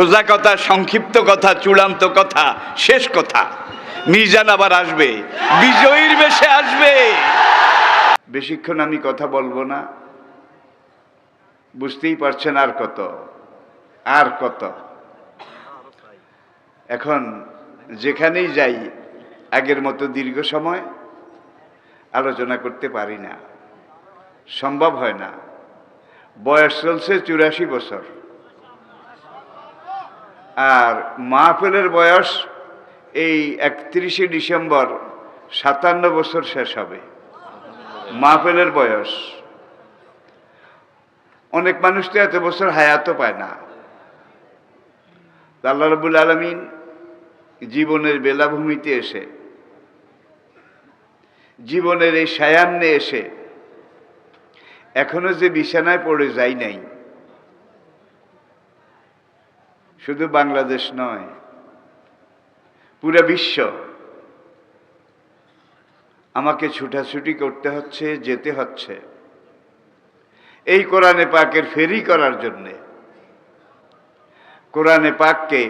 সোজা কথা, সংক্ষিপ্ত কথা, চূড়ান্ত কথা, শেষ কথা। মিজান আবার আসবে। বিজয়ীর বেশে আসবে। বেশিক্ষণ আমি কথা বলব না। বুঝতেই পারছেন আর কত। আর কত। এখন যেখানেই যাই, আগের মতো দীর্ঘ সময় আলোচনা করতে পারি না। সম্ভব হয় না। বয়স চলছে চুরাশি বছর। আর মাহফিলের বয়স এই একত্রিশে ডিসেম্বর সাতান্ন বছর শেষ হবে। মাহফিলের বয়স। অনেক মানুষ তো এত বছর হায়াতও পায় না। আল্লাহ রবুল আলমিন জীবনের বেলাভূমিতে এসে, জীবনের এই সায়ান্নে এসে, এখনও যে বিছানায় পড়ে যাই নাই শুধু বাংলাদেশ নয়, পুরা বিশ্ব। আমাকে ছুটাছুটি করতে হচ্ছে, যেতে হচ্ছে। এই কোরআনে পাকের ফেরি করার জন্যে, কোরআনে পাককে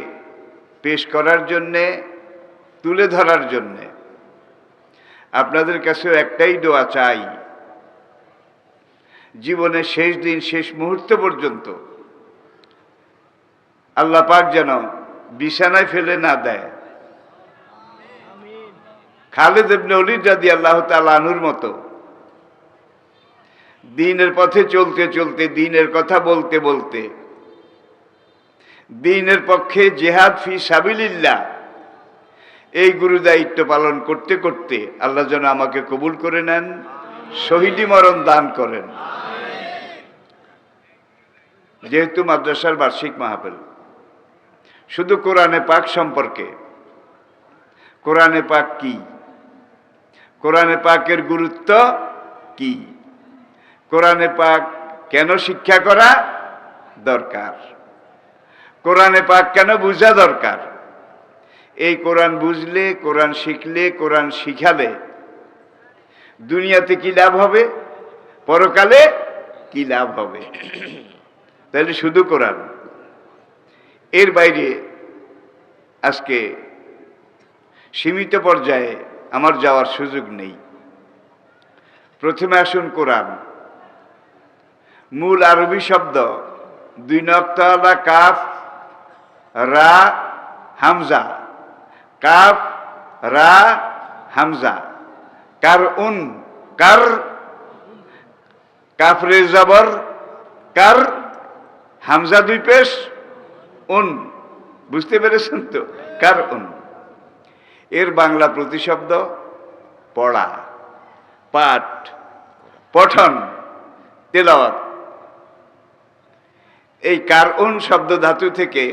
পেশ করার জন্যে, তুলে ধরার জন্যে। আপনাদের কাছেও একটাই দোয়া চাই, জীবনের শেষ দিন, শেষ মুহূর্ত পর্যন্ত আল্লাহ পাক যেন বিছানায় ফেলে না দেয়। খালেদ ইবনে অলিদ রাদি আল্লাহ তালানুর মতো। দিনের পথে চলতে চলতে, দিনের কথা বলতে বলতে, দিনের পক্ষে জেহাদ ফি সাবিলিল্লাহ, এই গুরু দায়িত্ব পালন করতে করতে আল্লাহ যেন আমাকে কবুল করে নেন, শহীদি মরণ দান করেন। যেহেতু মাদ্রাসার বার্ষিক মাহফিল। শুধু কোরআনে পাক সম্পর্কে। কোরআনে পাক কি? কোরআনে পাকের গুরুত্ব কি? কোরআনে পাক কেন শিক্ষা করা দরকার? কোরআনে পাক কেন বোঝা দরকার? এই কোরআন বুঝলে, কোরআন শিখলে, কোরআন শিখালে দুনিয়াতে কি লাভ হবে? পরকালে কি লাভ হবে? তাহলে শুধু কোরআন। এর বাইরে আজকে সীমিত পর্যায়ে আমার যাওয়ার সুযোগ নেই। প্রথমে আসুন কোরআন। মূল আরবি শব্দ, দুই নক্তলা কাফ, রা, হামজা। কাফ, রা, হামজা। কার উন, কার? কাফরে জবর, কার? হামজা দুই পেশ। উন বুঝতে পেরেছেন তো? কার উন এর বাংলা প্রতিশব্দ পড়া, পাঠ, পঠন, তেলাওয়াত। এই কারউন শব্দ ধাতু থেকে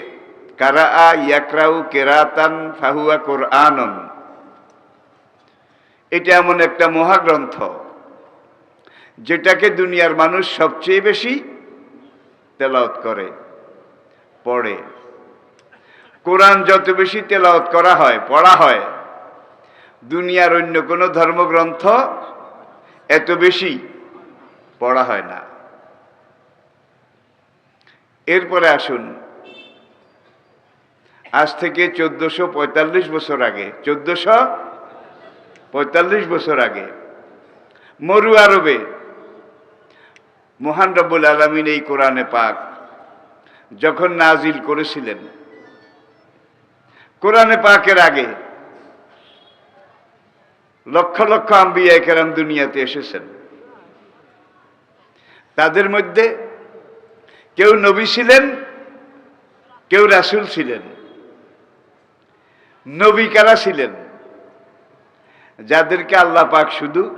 কারা আ ইয়াকরাউ কেরাতান ফাহুয়া কোরআনন। এটা এমন একটা মহাগ্রন্থ যেটাকে দুনিয়ার মানুষ সবচেয়ে বেশি তেলাওত করে। পড়ে। কোরআন যত বেশি তেলাওত করা হয়, পড়া হয়, দুনিয়ার অন্য কোনো ধর্মগ্রন্থ এত বেশি পড়া হয় না। এরপরে আসুন, আজ থেকে চোদ্দশো পঁয়তাল্লিশ বছর আগে, চোদ্দশো পঁয়তাল্লিশ বছর আগে, মরু আরবে মহান রব্বুল আলমিন এই কোরআনে পাক যখন নাজিল করেছিলেন, কোরআনে পাকের আগে লক্ষ লক্ষ আম্বিয়া কেরাম দুনিয়াতে এসেছেন। তাদের মধ্যে কেউ নবী ছিলেন, কেউ রাসুল ছিলেন। নবী কারা ছিলেন? যাদেরকে আল্লাহ পাক শুধু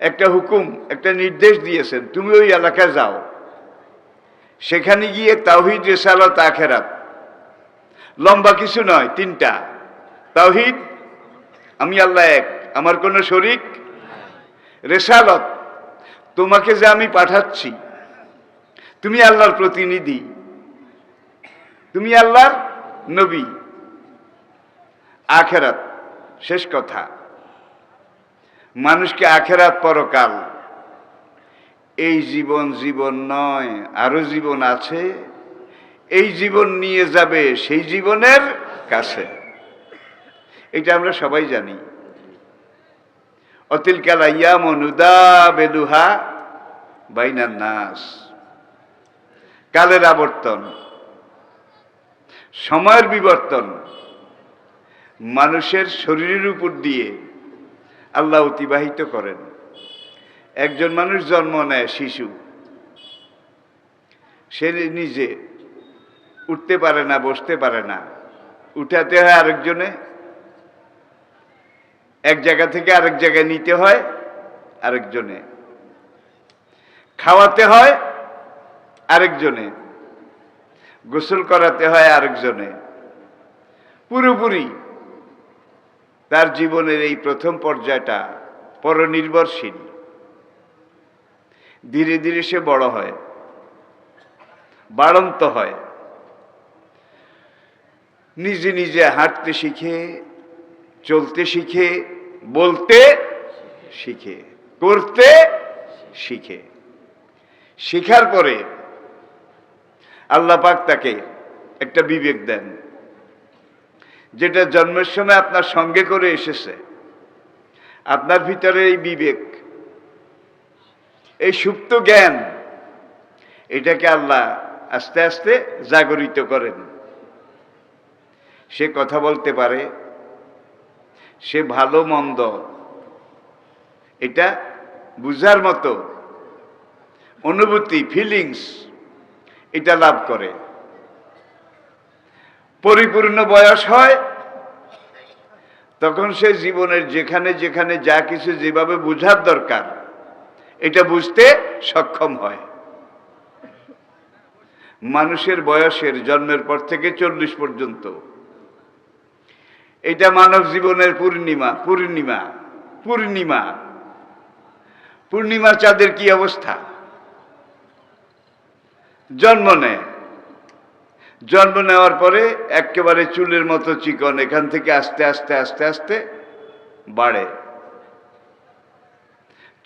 একটা হুকুম, একটা নির্দেশ দিয়েছেন, তুমি ওই এলাকায় যাও। সেখানে গিয়ে তাওহিদ, রেসালত, আখেরাত। লম্বা কিছু নয়, তিনটা। তাওহিদ, আমি আল্লাহ এক। আমার কোনো শরিক? রেসালত, তোমাকে যে আমি পাঠাচ্ছি, তুমি আল্লাহর প্রতিনিধি। তুমি আল্লাহর নবী। আখেরাত, শেষ কথা। মানুষকে আখেরাত পরকাল। এই জীবন জীবন নয়, আরও জীবন আছে। এই জীবন নিয়ে যাবে সেই জীবনের কাছে। এটা আমরা সবাই জানি। অতিল কালাইয়া মনুদা বেদুহা বাইনার নাস। কালের আবর্তন, সময়ের বিবর্তন, মানুষের শরীরের উপর দিয়ে আল্লাহ অতিবাহিত করেন। একজন মানুষ জন্ম নেয় শিশু। সে নিজে উঠতে পারে না, বসতে পারে না। উঠাতে হয় আরেকজনে, এক জায়গা থেকে আরেক জায়গায় নিতে হয় আরেকজনে। খাওয়াতে হয় আরেকজনে। গোসল করাতে হয় আরেকজনে। পুরোপুরি তার জীবনের এই প্রথম পর্যায়টা পরনির্ভরশীল। ধীরে ধীরে সে বড় হয়, বাড়ন্ত হয়। নিজে নিজে হাঁটতে শিখে, চলতে শিখে, বলতে শিখে, করতে শিখে। শিখার পরে আল্লাহ পাক তাকে একটা বিবেক দেন, যেটা জন্মের সময় আপনার সঙ্গে করে এসেছে। আপনার ভিতরে এই বিবেক এই সুপ্ত জ্ঞান, এটাকে আল্লাহ আস্তে আস্তে জাগরিত করেন। সে কথা বলতে পারে, সে ভালো মন্দ, এটা বুঝার মতো অনুভূতি ফিলিংস এটা লাভ করে। পরিপূর্ণ বয়স হয়, তখন সে জীবনের যেখানে যেখানে যা কিছু যেভাবে বুঝার দরকার এটা বুঝতে সক্ষম হয়। মানুষের বয়সের জন্মের পর থেকে চল্লিশ পর্যন্ত। এটা মানব জীবনের পূর্ণিমা পূর্ণিমা পূর্ণিমা। পূর্ণিমা চাঁদের কি অবস্থা? জন্ম নেয়। জন্ম নেওয়ার পরে একেবারে চুলের মতো চিকন, এখান থেকে আস্তে আস্তে আস্তে আস্তে বাড়ে।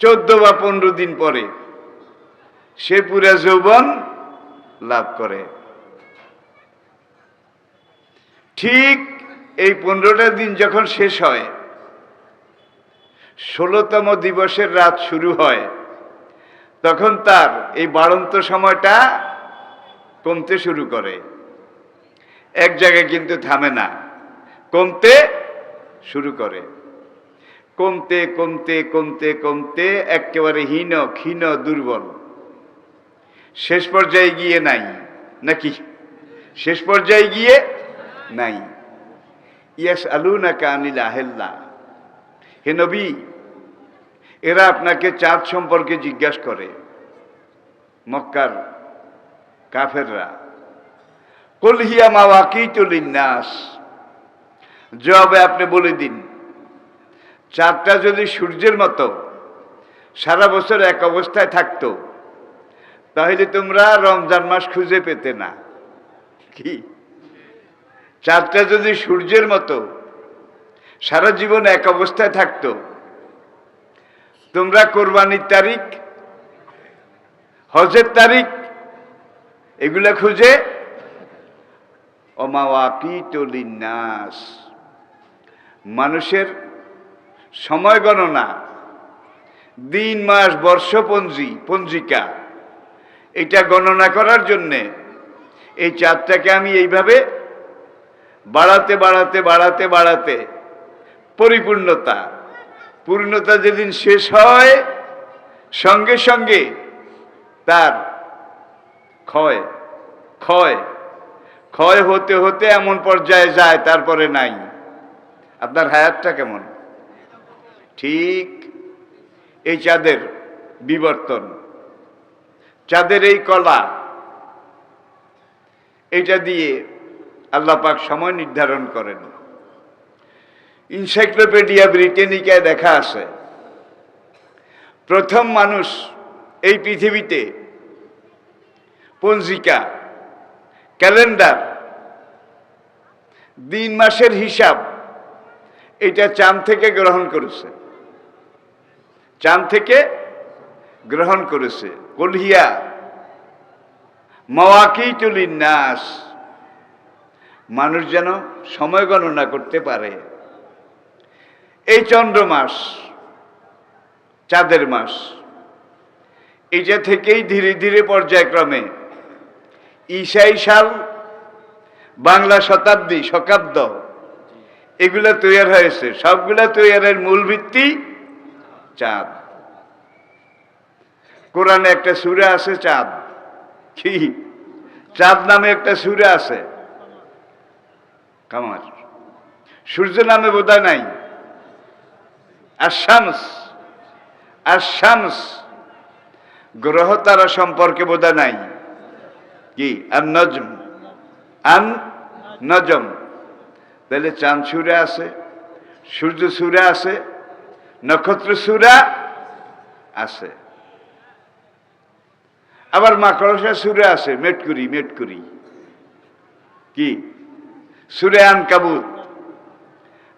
চোদ্দ বা পনেরো দিন পরে সে পুরা যৌবন লাভ করে। ঠিক এই পনেরোটা দিন যখন শেষ হয়, ষোলোতম দিবসের রাত শুরু হয়, তখন তার এই বাড়ন্ত সময়টা কমতে শুরু করে। এক জায়গায় কিন্তু থামে না, কমতে শুরু করে। কমতে কমতে কমতে কমতে একেবারে হীন, ক্ষীণ, দুর্বল। শেষ পর্যায়ে গিয়ে নাই, নাকি? শেষ পর্যায়ে গিয়ে নাই। ইয়াস আলু না কানিল আহেল্লা। হে নবী, এরা আপনাকে চাঁদ সম্পর্কে জিজ্ঞাসা করে, মক্কার কাফেররা। কলহিয়া মাওয়াকিতুলিন্নাস জবাবে আপনি বলে দিন চাঁদটা যদি সূর্যের মতো সারা বছর এক অবস্থায় থাকতো, তাহলে তোমরা রমজান মাস খুঁজে পেতে না। কি? চাঁদটা যদি সূর্যের মতো সারা জীবন এক অবস্থায় থাকতো, তোমরা কোরবানির তারিখ, হজের তারিখ, এগুলা খুঁজে অমাওয়া অমাওয়াকিতলিনাস মানুষের সময় গণনা, দিন, মাস বর্ষপঞ্জি পঞ্জিকা। এটা গণনা করার জন্যে এই চাঁদটাকে আমি এইভাবে বাড়াতে বাড়াতে বাড়াতে বাড়াতে পরিপূর্ণতা, পূর্ণতা যেদিন শেষ হয়, সঙ্গে সঙ্গে তার ক্ষয় ক্ষয় ক্ষয় হতে হতে এমন পর্যায়ে যায়, তারপরে নাই। আপনার হায়াতটা কেমন? ঠিক এই চাঁদের বিবর্তন, চাঁদের এই কলা এটা দিয়ে আল্লাহ পাক সময় নির্ধারণ করেন। ইনসাইক্লোপিডিয়া ব্রিটেনিকায় দেখা আছে, প্রথম মানুষ এই পৃথিবীতে পঞ্জিকা, ক্যালেন্ডার, দিন মাসের হিসাব, এটা চাঁদ থেকে গ্রহণ করেছে। চাঁদ থেকে গ্রহণ করেছে। কলহিয়া মাওয়াকিতুলিন নাস মানুষ যেন সময় গণনা করতে পারে। এই চন্দ্র মাস, চাঁদের মাস, এটা থেকেই ধীরে ধীরে পর্যায়ক্রমে ঈশাই সাল, বাংলা শতাব্দী, শকাব্দ, এগুলা তৈরি হয়েছে। সবগুলা তৈরির মূল ভিত্তি চাঁদ। কোরআনে একটা সুরে আছে চাঁদ। কি? চাঁদ নামে একটা সুরে আছে। কামার সূর্য নামে বোধহয় নাই। আশামস আশামস গ্রহ তারা সম্পর্কে বোধহয় নাই। কি? আর নজম আন নজম তাহলে চাঁদ সুরে আছে, সূর্য সুরে আছে নক্ষত্র সুরা আছে। আবার মাকড়সা সুরে আছে মেটকুরি মেটকুরি কি? সুরে আনকাবুত।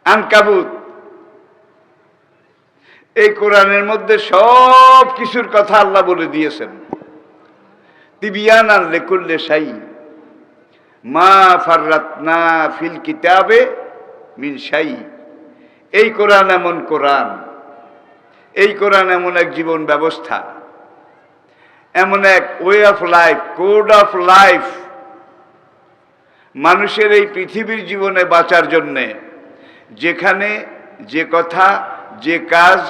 আনকাবুত। এই কোরআনের মধ্যে সব কিছুর কথা আল্লাহ বলে দিয়েছেন। তিবিয়ান আর লেকুল্লে সাই মা ফাররাতনা ফিল কিতাবে মিন সাই এই কোরআন এমন কোরআন। এই কোরআন এমন এক জীবন ব্যবস্থা, এমন এক way of life code of life মানুষের এই পৃথিবীর জীবনে বাঁচার জন্যে যেখানে যে কথা, যে কাজ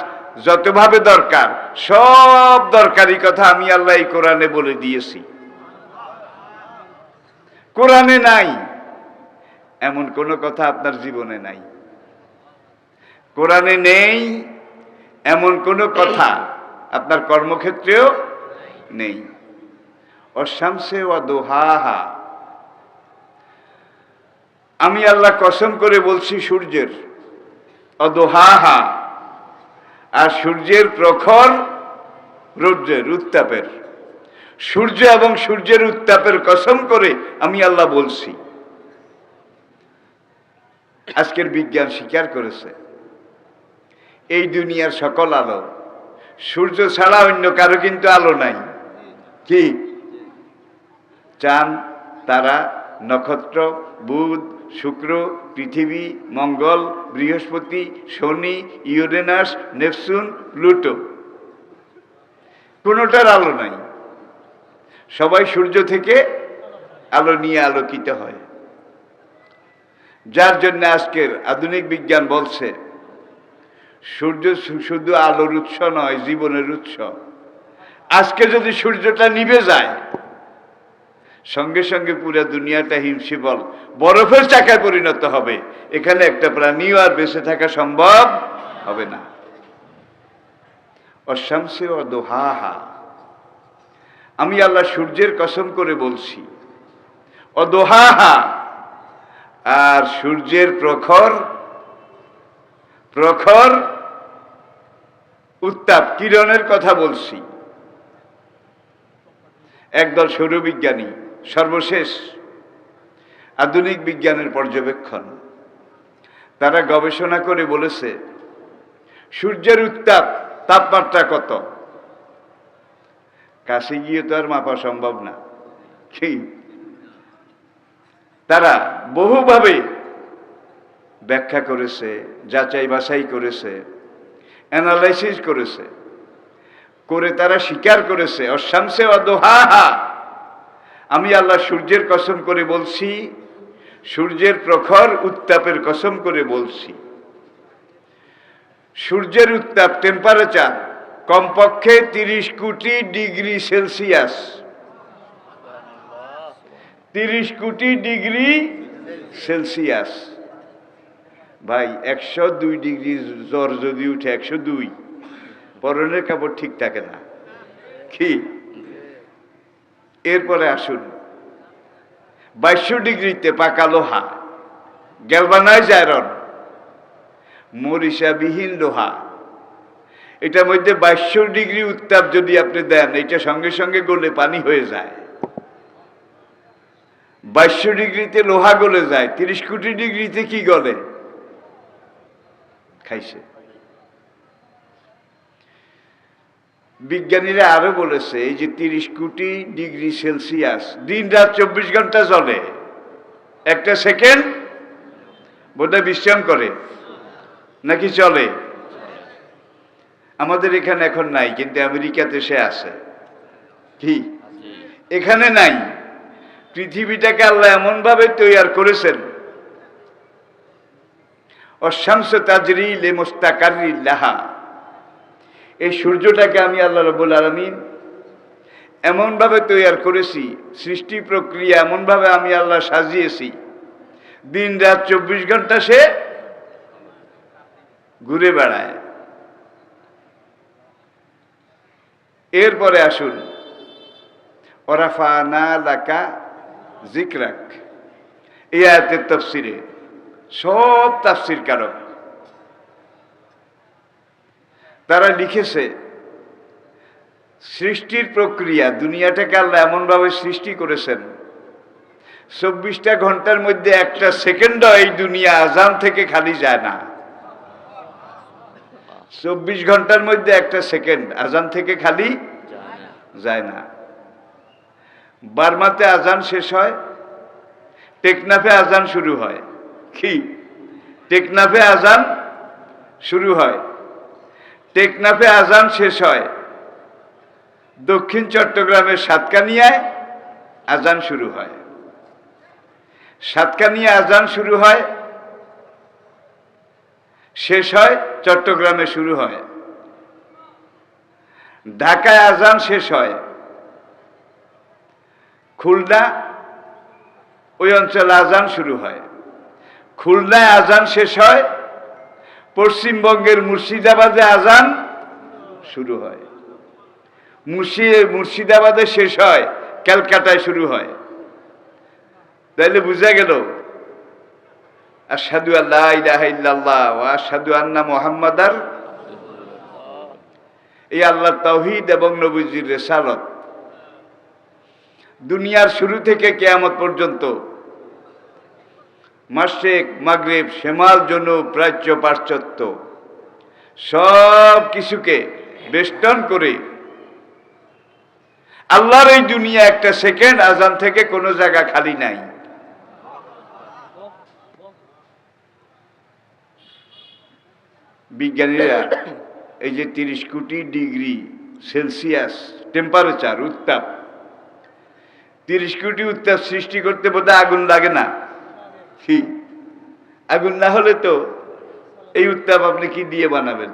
যতভাবে দরকার, সব দরকারি কথা আমি আল্লাহ এই কোরআনে বলে দিয়েছি। কোরআনে নাই, এমন কোনো কথা আপনার জীবনে নাই। কোরআনে নেই এমন কোনো কথা আপনার কর্মক্ষেত্রেও নেই। অশামসে ও দোহাহা। আমি আল্লাহ কসম করে বলছি সূর্যের। অদোহাহা আর সূর্যের প্রখর রৌদ্রের উত্তাপের। সূর্য এবং সূর্যের উত্তাপের কসম করে আমি আল্লাহ বলছি। আজকের বিজ্ঞান স্বীকার করেছে। এই দুনিয়ার সকল আলো। সূর্য ছাড়া অন্য কারও কিন্তু আলো নাই। কি? চাঁদ, তারা, নক্ষত্র, বুধ, শুক্র, পৃথিবী, মঙ্গল, বৃহস্পতি, শনি, ইউরেনাস নেপসুন প্লুটো। কোনোটার আলো নাই। সবাই সূর্য থেকে আলো নিয়ে আলোকিত হয়। যার জন্য আজকের আধুনিক বিজ্ঞান বলছে সূর্য শুধু আলোর উৎস নয়, জীবনের উৎস। আজকে যদি সূর্যটা নিভে যায়, সঙ্গে সঙ্গে পুরো দুনিয়াটা হিমশিবল, বরফের চাকায় পরিণত হবে। এখানে একটা প্রাণীও আর বেঁচে থাকা সম্ভব হবে না। অশামসে ও দোহাহা। আমি আল্লাহ সূর্যের কসম করে বলছি, অদোহাহা। আর সূর্যের প্রখর প্রখর উত্তাপ কিরণের কথা বলছি? একদল সৌরবিজ্ঞানী, সর্বশেষ আধুনিক বিজ্ঞানের পর্যবেক্ষণ। তারা গবেষণা করে বলেছে, সূর্যের উত্তাপ, তাপমাত্রা কত? কাছে গিয়ে তো আর মাপা সম্ভব না। তারা বহুভাবে ব্যাখ্যা করেছে যাচাই বাছাই করেছে অ্যানালাইসিস করেছে, করে তারা স্বীকার করেছে অশামসে অদোহাহা আমি আল্লাহ সূর্যের কসম করে বলছি, সূর্যের প্রখর উত্তাপের কসম করে বলছি। সূর্যের উত্তাপ টেম্পারেচার কমপক্ষে তিরিশ কোটি ডিগ্রি সেলসিয়াস। তিরিশ কোটি ডিগ্রি সেলসিয়াস। ভাই, একশো দুই ডিগ্রি জ্বর যদি উঠে একশো দুই, পরনের কাপড় ঠিক থাকে না। কি? এরপরে আসুন। বাইশশো ডিগ্রিতে পাকা লোহা গ্যালভানাইজ আয়রন মরিষাবিহীন লোহা। এটার মধ্যে বাইশশো ডিগ্রি উত্তাপ যদি আপনি দেন, এটা সঙ্গে সঙ্গে গলে পানি হয়ে যায়। বাইশশো ডিগ্রিতে লোহা গলে যায়, তিরিশ কোটি ডিগ্রিতে কি গলে? খাইছে। বিজ্ঞানীরা আরও বলেছে এই যে তিরিশ কোটি ডিগ্রি সেলসিয়াস দিন রাত চব্বিশ ঘণ্টা চলে। একটা সেকেন্ড বোধহয় বিশ্রাম করে নাকি চলে? আমাদের এখানে এখন নাই কিন্তু আমেরিকাতে সে আছে। কি? এখানে নাই। পৃথিবীটাকে আল্লাহ এমনভাবে তৈয়ার করেছেন তাজরি লে মোস্তাকারিল্লাহা এই সূর্যটাকে আমি আল্লাহ রবুল আলমিন এমনভাবে তৈয়ার করেছি, সৃষ্টি প্রক্রিয়া এমনভাবে আমি আল্লাহ সাজিয়েছি। দিন রাত চব্বিশ ঘণ্টা সে ঘুরে বেড়ায়। এরপরে আসুন ওরাফা না লাকা জিকরাক। এই তফসিরে সব তাফসির কারক। তারা লিখেছে, সৃষ্টির প্রক্রিয়া, দুনিয়াটাকে আল্লাহ এমনভাবে সৃষ্টি করেছেন, চব্বিশটা ঘণ্টার মধ্যে একটা সেকেন্ডও এই দুনিয়া আজান থেকে খালি যায় না। চব্বিশ ঘণ্টার মধ্যে একটা সেকেন্ড আজান থেকে খালি যায় না। বার্মাতে আজান শেষ হয়, টেকনাফে আজান শুরু হয়। কি? টেকনাফে আজান শুরু হয়। টেকনাফে আজান শেষ হয়। দক্ষিণ চট্টগ্রামের সাতকানিয়ায় আজান শুরু হয়। সাতকানিয়া আজান শুরু হয়, শেষ হয়, চট্টগ্রামে শুরু হয়। ঢাকায় আজান শেষ হয়। খুলনা ওই অঞ্চলে আজান শুরু হয়। খুলনায় আজান শেষ হয়, পশ্চিমবঙ্গের মুর্শিদাবাদে আজান শুরু হয়। মুর্শি মুর্শিদাবাদে শেষ হয়, ক্যালকাটায় শুরু হয়। তাইলে বুঝা গেল আসাদু আল্লাহ ইল্লাল্লাহ আসাদু আন্না মোহাম্মদার এই আল্লাহ তৌহিদ এবং নবীজির রেসালত। দুনিয়ার শুরু থেকে কেয়ামত পর্যন্ত মাসেক, মাগরেব সেমাল জন্য প্রাচ্য, পাশ্চাত্য সব কিছুকে বেষ্টন করে আল্লাহর এই দুনিয়া একটা সেকেন্ড আজান থেকে কোনো জায়গা খালি নাই। বিজ্ঞানীরা এই যে তিরিশ কোটি ডিগ্রি সেলসিয়াস টেম্পারেচার, উত্তাপ, তিরিশ কোটি উত্তাপ সৃষ্টি করতে বোধহয় আগুন লাগে না। কি আগুন না হলে তো এই উত্তাপ আপনি কি দিয়ে বানাবেন?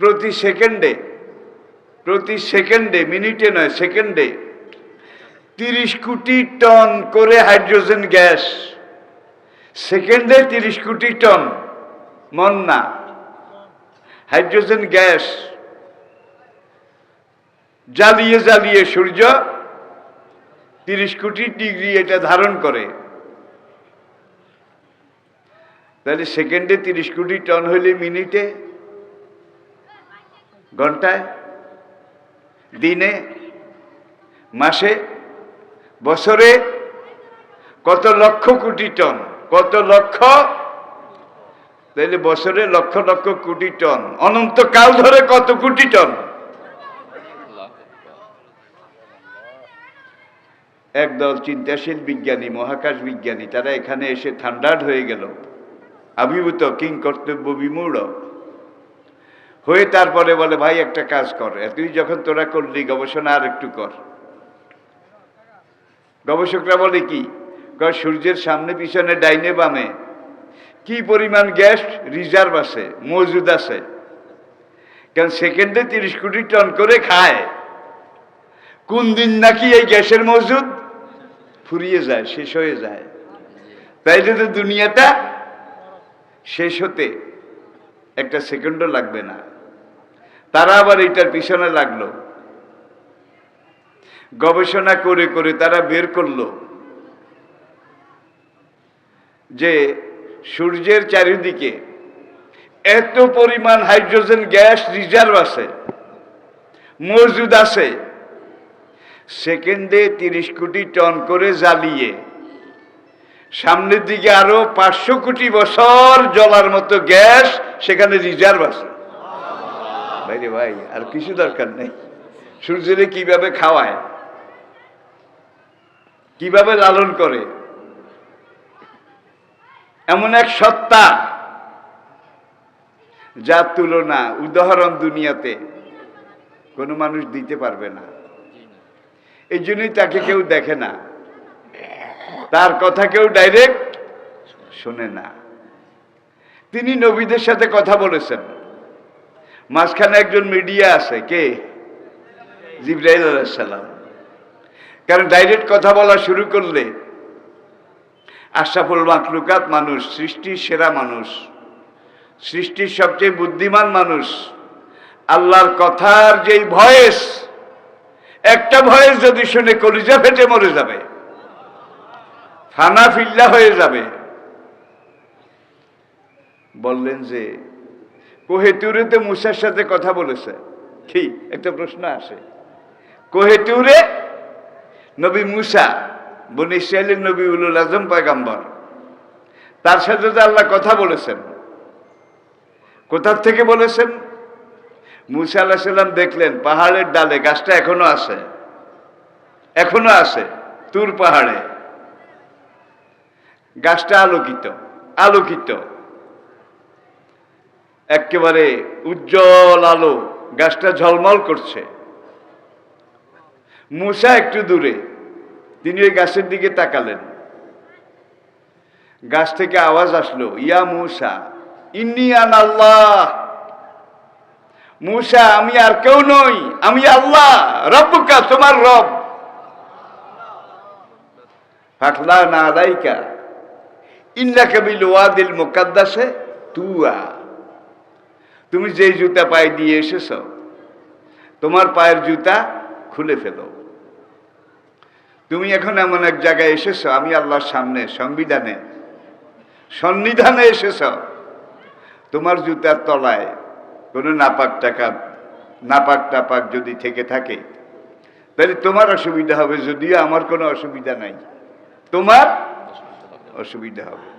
প্রতি সেকেন্ডে প্রতি সেকেন্ডে, মিনিটে নয়, সেকেন্ডে তিরিশ কোটি টন করে হাইড্রোজেন গ্যাস। সেকেন্ডে তিরিশ কোটি টন, মন না। হাইড্রোজেন গ্যাস জ্বালিয়ে জ্বালিয়ে সূর্য তিরিশ কোটি ডিগ্রি এটা ধারণ করে। তাহলে সেকেন্ডে তিরিশ কোটি টন হইলে মিনিটে? ঘন্টায়? দিনে? মাসে? বছরে? কত লক্ষ কোটি টন? কত লক্ষ? তাহলে বছরে লক্ষ লক্ষ কোটি টন। অনন্তকাল ধরে কত কোটি টন? একদল চিন্তাশীল বিজ্ঞানী, মহাকাশ বিজ্ঞানী, তারা এখানে এসে ঠান্ডাড হয়ে গেল। আবির্ভূত, কিং কর্তব্য বিমূঢ়। হয়ে তারপরে বলে, ভাই, একটা কাজ কর। তুই যখন তোরা করলি, গবেষণা আর একটু কর। গবেষকরা বলে, কি? সূর্যের সামনে, পিছনে, ডাইনে, বামে? কি পরিমাণ গ্যাস? রিজার্ভ আছে, মজুদ আছে। কারণ সেকেন্ডে তিরিশ কোটি টন করে খায়? কোন দিন নাকি এই গ্যাসের মজুদ? ফুরিয়ে যায়, শেষ হয়ে যায়। তাই যদি দুনিয়াটা শেষ হতে একটা সেকেন্ডও লাগবে না, তারা আবার এটার পিছনে লাগল। গবেষণা করে করে তারা বের করল যে সূর্যের চারিদিকে এত পরিমাণ হাইড্রোজেন গ্যাস রিজার্ভ আছে, মজুদ আছে। সেকেন্ডে তিরিশ কোটি টন করে জ্বালিয়ে, সামনের দিকে আরও পাঁচশো কোটি বছর জলার মতো গ্যাস সেখানে রিজার্ভ আছে। ভাইরে ভাই, আর কিছু দরকার নেই। সূর্যরে কীভাবে খাওয়ায়? কীভাবে লালন করে? এমন এক সত্তা যার তুলনা উদাহরণ দুনিয়াতে কোনো মানুষ দিতে পারবে না। এই জন্যই তাকে কেউ দেখে না। তার কথা কেউ ডাইরেক্ট শোনে না। তিনি নবীদের সাথে কথা বলেছেন। মাঝখানে একজন মিডিয়া আছে, কে? জিব্রাইল আলাইসাল্লাম কারণ ডাইরেক্ট কথা বলা শুরু করলে আশরাফুল মাকলুকাত মানুষ, সৃষ্টির সেরা মানুষ, সৃষ্টির সবচেয়ে বুদ্ধিমান মানুষ, আল্লাহর কথার যেই ভয়েস একটা ভয়েস যদি শুনে কলিজা ফেটে মরে যাবে ফানা ফিল্লা হয়ে যাবে। বললেন যে কোহেতুরে তো মুসার সাথে কথা বলেছে। কি, একটা প্রশ্ন আসে। কোহেতুরে নবী মুসা, বন ইসরায়েলের নবী উলুল আজম পয়গাম্বর, তার সাথে তো আল্লাহ কথা বলেছেন, কোথার থেকে বলেছেন? মুসা আল্লাহ সাল্লাম দেখলেন, পাহাড়ের ডালে, গাছটা এখনও আছে। এখনও আছে, তুর পাহাড়ে। গাছটা আলোকিত আলোকিত। একেবারে উজ্জ্বল আলো, গাছটা ঝলমল করছে। মুসা একটু দূরে, তিনি ওই গাছের দিকে তাকালেন। গাছ থেকে আওয়াজ আসলো, ইয়া মুসা ইন্নিয়ান আল্লাহ। মুসা, আমি আর কেউ নই, আমি আল্লাহ, রব্বুকা, তোমার রব। ফাকলা না আলাইকা, ইন্নাকা বিল ওয়াদিল মুকাদ্দাসে তুয়া। তুমি যেই জুতা পায়ে দিয়ে এসেছ, তোমার পায়ের জুতা খুলে ফেলো। তুমি এখন এমন এক জায়গায় এসেছ, আমি আল্লাহর সামনে, সংবিধানে, সন্নিধানে এসেছ। তোমার জুতার তলায় কোনো নাপাক টাকা নাপাক টাপাক যদি থেকে থাকে, তাহলে তোমার অসুবিধা হবে, যদিও আমার কোনো অসুবিধা নাই। তোমার অসুবিধা হবে।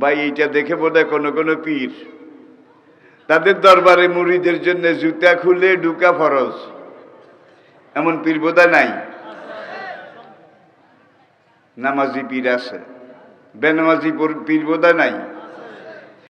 ভাই, এইটা দেখে বোধ কোনো কোনো পীর, তাদের দরবারে মুড়িদের জন্য জুতা খুলে ঢুকা ফরজ। এমন পীর বোধা নাই। নামাজি পীর আছে, বেনামাজি পর- পীর বোধা নাই।